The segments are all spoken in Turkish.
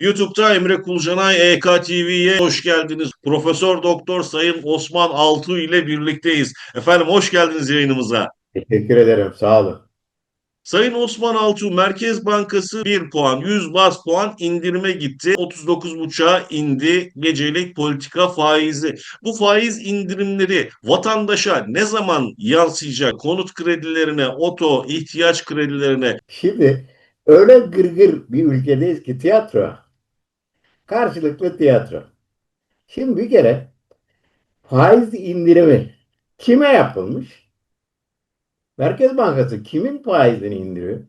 YouTube'da Emre Kulcanay EKTV'ye hoş geldiniz. Profesör Doktor Sayın Osman Altuğ ile birlikteyiz. Efendim hoş geldiniz yayınımıza. Teşekkür ederim. Sağ olun. Sayın Osman Altuğ Merkez Bankası 1 puan 100 bas puan indirime gitti. 39.5'a indi gecelik politika faizi. Bu faiz indirimleri vatandaşa ne zaman yansıyacak? Konut kredilerine, oto, ihtiyaç kredilerine Şimdi öyle gırgır bir ülkedeyiz ki tiyatro. Karşılıklı tiyatro. Şimdi bir kere faiz indirimi kime yapılmış? Merkez Bankası kimin faizini indiriyor?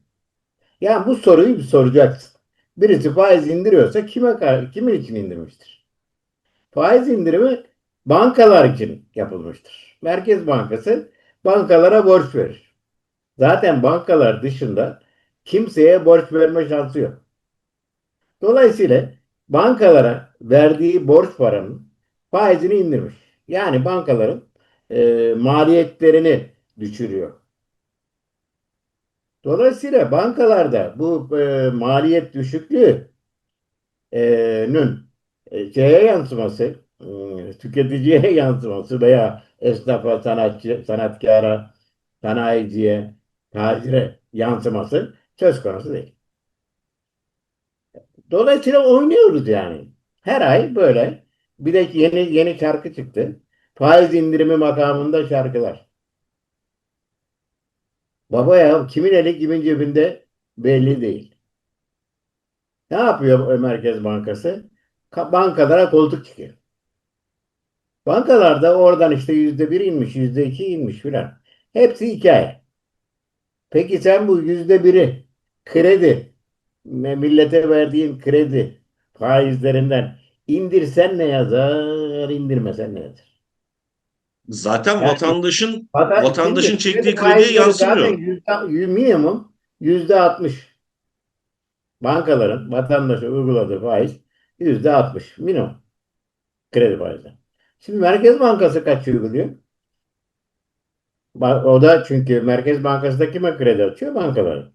Yani bu soruyu bir soracaksın. Birisi faiz indiriyorsa kime kimin için indirmiştir? Faiz indirimi bankalar için yapılmıştır. Merkez Bankası bankalara borç verir. Zaten bankalar dışında kimseye borç verme şansı yok. Dolayısıyla bankalara verdiği borç paranın faizini indirmiş. Yani bankaların e, maliyetlerini düşürüyor. Dolayısıyla bankalarda bu e, maliyet düşüklüğünün e, şeye yansıması, e, tüketiciye yansıması veya esnafa, sanatçı, sanatkara, sanayiciye, tacire yansıması söz konusu değil. Dolayısıyla oynuyoruz yani. Her ay böyle. Bir de yeni yeni şarkı çıktı. Faiz indirimi makamında şarkılar. Baba ya kimin eli kimin cebinde belli değil. Ne yapıyor Merkez Bankası? Ka- Bankalara koltuk çıkıyor. Bankalarda oradan işte yüzde bir inmiş, yüzde iki inmiş filan. Hepsi hikaye. Peki sen bu yüzde biri kredi, millete verdiğin kredi faizlerinden indirsen ne yazar, indirmesen ne yazar? zaten Yani- vatandaşın Vatan- Vatandaşın şimdi çektiği kredi krediye yansımıyor. Yüzde, yüz- minimum yüzde altmış. Bankaların vatandaşa uyguladığı faiz yüzde altmış minimum kredi faizi. Şimdi Merkez Bankası kaç uyguluyor? O da çünkü Merkez Bankası da kime kredi açıyor? Bankalara.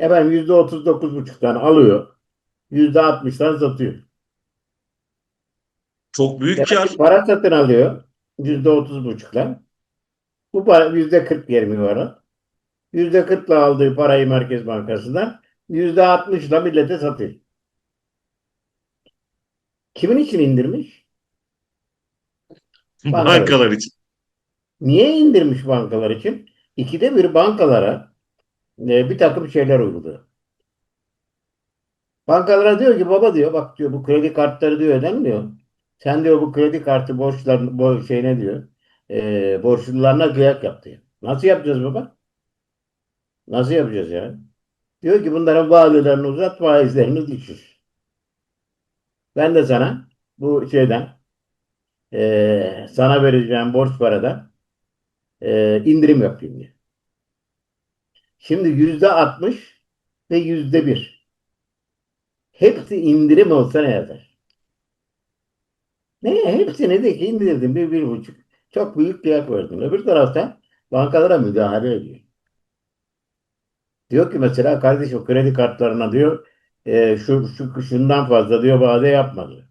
Efendim yüzde otuz dokuz buçuktan alıyor. Yüzde altmıştan satıyor. çok büyük Demek kar. para satın alıyor. Yüzde otuz buçukla. Bu para yüzde kırk yerimi var. Yüzde kırkla aldığı parayı Merkez Bankası'ndan yüzde altmışla millete satıyor. Kimin için indirmiş? Bankalar. Bankalar için. Niye indirmiş bankalar için? İkide bir bankalara e, bir takım şeyler uyguluyor. Bankalara diyor ki baba diyor bak diyor bu kredi kartları diyor ödenmiyor. Sen diyor bu kredi kartı borçlarını bu şeyine diyor e, borçlularına kıyak yap diyor. Nasıl yapacağız baba? Nasıl yapacağız ya? Diyor ki bunların vadelerini uzat faizlerini düşür. Ben de sana bu şeyden e, sana vereceğim borç paradan e, indirim yapayım diyor. Şimdi yüzde altmış ve yüzde bir. Hepsi indirim olsa ne yazar? Ne? Hepsini de indirdim bir, bir buçuk. Çok büyük kıyak verdim. Öbür taraftan bankalara müdahale ediyor. Diyor ki mesela kardeş o kredi kartlarına diyor e, şu, şu şundan fazla diyor vade yapma diyor.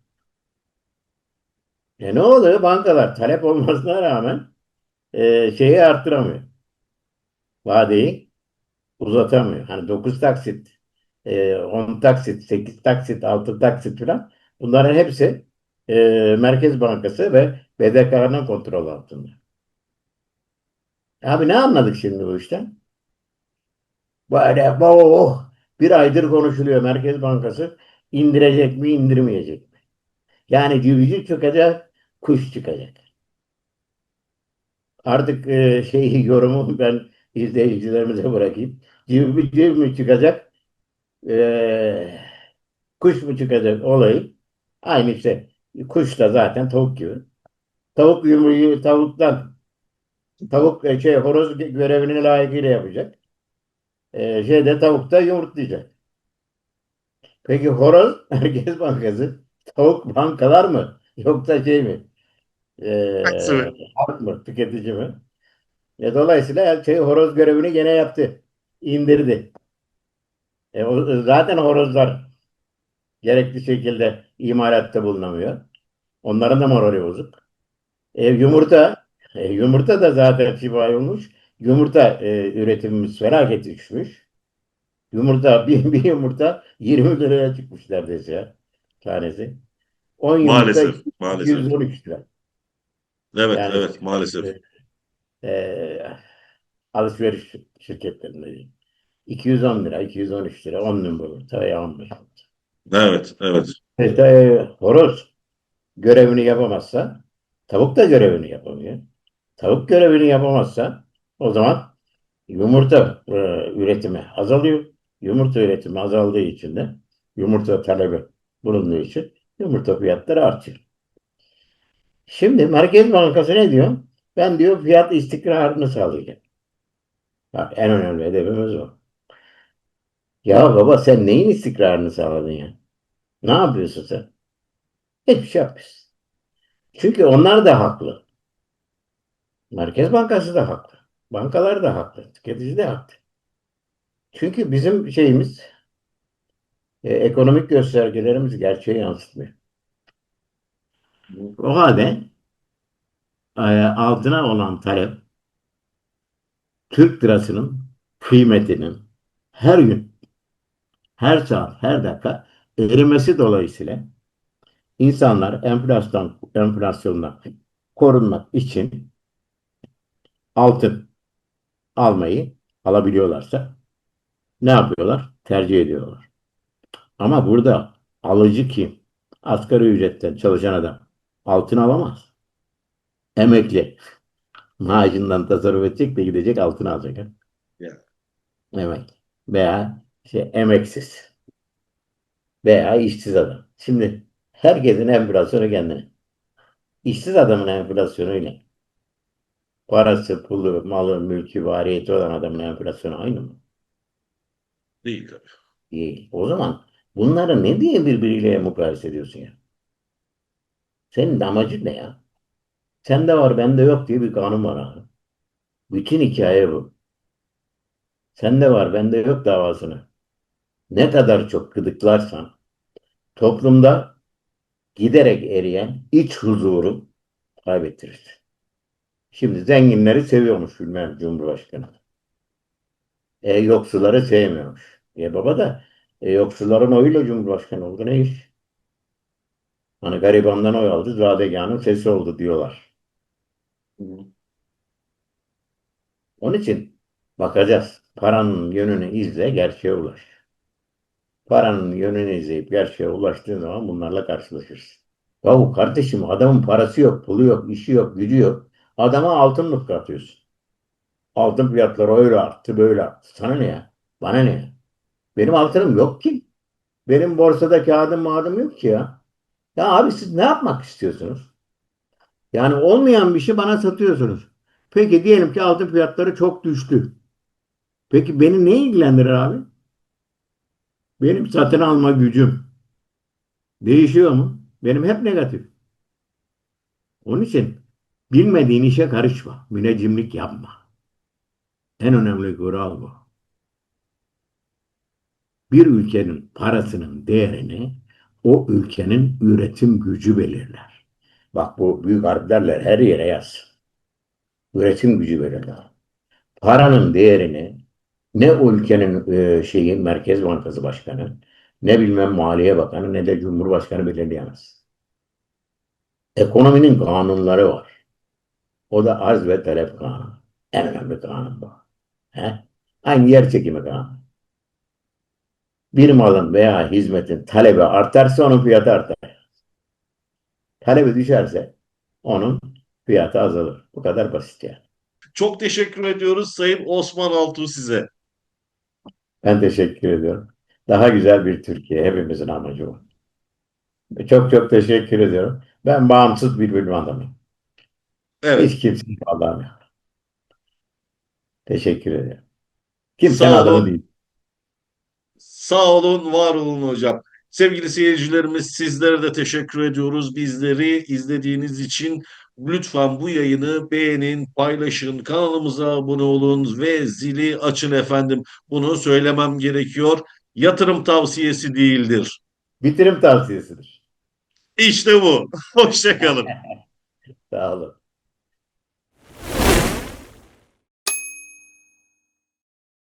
E ne oluyor? Bankalar talep olmasına rağmen e, şeyi arttıramıyor. Vadeyi uzatamıyor. Hani 9 taksit, e, 10 taksit, 8 taksit, 6 taksit falan bunların hepsi e, Merkez Bankası ve BDK'nın kontrol altında. Abi ne anladık şimdi bu işten? Böyle oh, bir aydır konuşuluyor Merkez Bankası indirecek mi indirmeyecek mi? Yani cüvücü çıkacak, kuş çıkacak. Artık e, şeyi yorumu ben izleyicilerimize bırakayım. Civmi civ mi çıkacak? E, kuş mu çıkacak olayı? Aynı işte. Kuş da zaten tavuk gibi. Tavuk yumruğu tavuktan tavuk e, şey horoz görevini layıkıyla yapacak. E, şeyde tavuk da yumurtlayacak. Peki horoz Merkez Bankası tavuk bankalar mı? Yoksa şey mi? E, mi? halk mı? Tüketici mi? E, dolayısıyla şey, horoz görevini gene yaptı. İndirdi. E, o, zaten horozlar gerekli şekilde imalatta bulunamıyor. Onların da morali bozuk. E, yumurta, e, yumurta da zaten şifa olmuş. Yumurta e, üretimimiz felaket düşmüş. Yumurta, bir, bir yumurta 20 liraya çıkmış neredeyse ya, tanesi. 10 yumurta Maalesef, maalesef. 213 lira. Evet, Yani- evet, maalesef. E, alışveriş şirketlerinde 210 lira, 213 lira, 10 yumurta ya 15. Evet, evet. İşte, e, horoz görevini yapamazsa tavuk da görevini yapamıyor. Tavuk görevini yapamazsa o zaman yumurta e, üretimi azalıyor. Yumurta üretimi azaldığı için de yumurta talebi bulunduğu için yumurta fiyatları artıyor. Şimdi Merkez Bankası ne diyor? Ben diyor fiyat istikrarını sağlayacağım. Bak en önemli hedefimiz o. Ya baba sen neyin istikrarını sağladın ya? Ne yapıyorsun sen? Hiçbir şey yapmıyorsun. Çünkü onlar da haklı. Merkez Bankası da haklı. Bankalar da haklı. Tüketici de haklı. Çünkü bizim şeyimiz e, ekonomik göstergelerimiz gerçeği yansıtmıyor. O halde altına olan talep Türk lirasının kıymetinin her gün, her saat, her dakika erimesi dolayısıyla insanlar enflasyon, enflasyondan korunmak için altın almayı alabiliyorlarsa ne yapıyorlar? Tercih ediyorlar. Ama burada alıcı kim? Asgari ücretten çalışan adam altın alamaz. Emekli maaşından tasarruf edecek de gidecek altın alacak. ha? Ya. Emekli. Veya şey, emeksiz. Veya işsiz adam. Şimdi herkesin enflasyonu kendine. İşsiz adamın enflasyonuyla parası, pulu, malı, mülkü, variyeti olan adamın enflasyonu aynı mı? Değil tabii. Değil. O zaman bunları ne diye birbiriyle mukayese ediyorsun ya? Senin amacın ne ya? Sende var bende yok diye bir kanun var abi. Bütün hikaye bu. Sende var bende yok davasını. Ne kadar çok gıdıklarsan toplumda giderek eriyen iç huzuru kaybettirirsin. Şimdi zenginleri seviyormuş bilmem Cumhurbaşkanı. E yoksulları sevmiyormuş. E baba da e, yoksulların oyuyla Cumhurbaşkanı oldu ne iş? Hani garibandan oy aldı, Zadegan'ın sesi oldu diyorlar. Onun için bakacağız. Paranın yönünü izle, gerçeğe ulaş. Paranın yönünü izleyip gerçeğe ulaştığın zaman bunlarla karşılaşırsın. Yahu kardeşim adamın parası yok, pulu yok, işi yok, gücü yok. Adama altın mutlu atıyorsun. Altın fiyatları öyle arttı, böyle arttı. Sana ne ya? Bana ne ya? Benim altınım yok ki. Benim borsada kağıdım mağdım yok ki ya. Ya abi siz ne yapmak istiyorsunuz? Yani olmayan bir şey bana satıyorsunuz. Peki diyelim ki altın fiyatları çok düştü. Peki beni ne ilgilendirir abi? Benim satın alma gücüm değişiyor mu? Benim hep negatif. Onun için bilmediğin işe karışma. Müneccimlik yapma. En önemli kural bu. Bir ülkenin parasının değerini o ülkenin üretim gücü belirler. Bak bu büyük harflerle her yere yaz. Üretim gücü belirler. Paranın değerini ne ülkenin e, şeyi Merkez Bankası Başkanı, ne bilmem Maliye Bakanı, ne de Cumhurbaşkanı belirleyemez. Ekonominin kanunları var. O da arz ve talep kanunu. En önemli kanun bu. He? Aynı yer çekimi kanunu. Bir malın veya hizmetin talebi artarsa onun fiyatı artar. Talebi düşerse onun fiyatı azalır. Bu kadar basit yani. Çok teşekkür ediyoruz Sayın Osman Altuğ size. Ben teşekkür ediyorum. Daha güzel bir Türkiye. Hepimizin amacı bu. Çok çok teşekkür ediyorum. Ben bağımsız bir bilim adamıyım. Evet. Hiç kimseyi bağlamıyorum. Teşekkür ederim. Kimsenin Sağ adamı olun. değil. Sağ olun, var olun hocam. Sevgili seyircilerimiz sizlere de teşekkür ediyoruz. Bizleri izlediğiniz için lütfen bu yayını beğenin, paylaşın, kanalımıza abone olun ve zili açın efendim. Bunu söylemem gerekiyor. Yatırım tavsiyesi değildir. bitirim tavsiyesidir. İşte bu. Hoşçakalın. Sağ olun.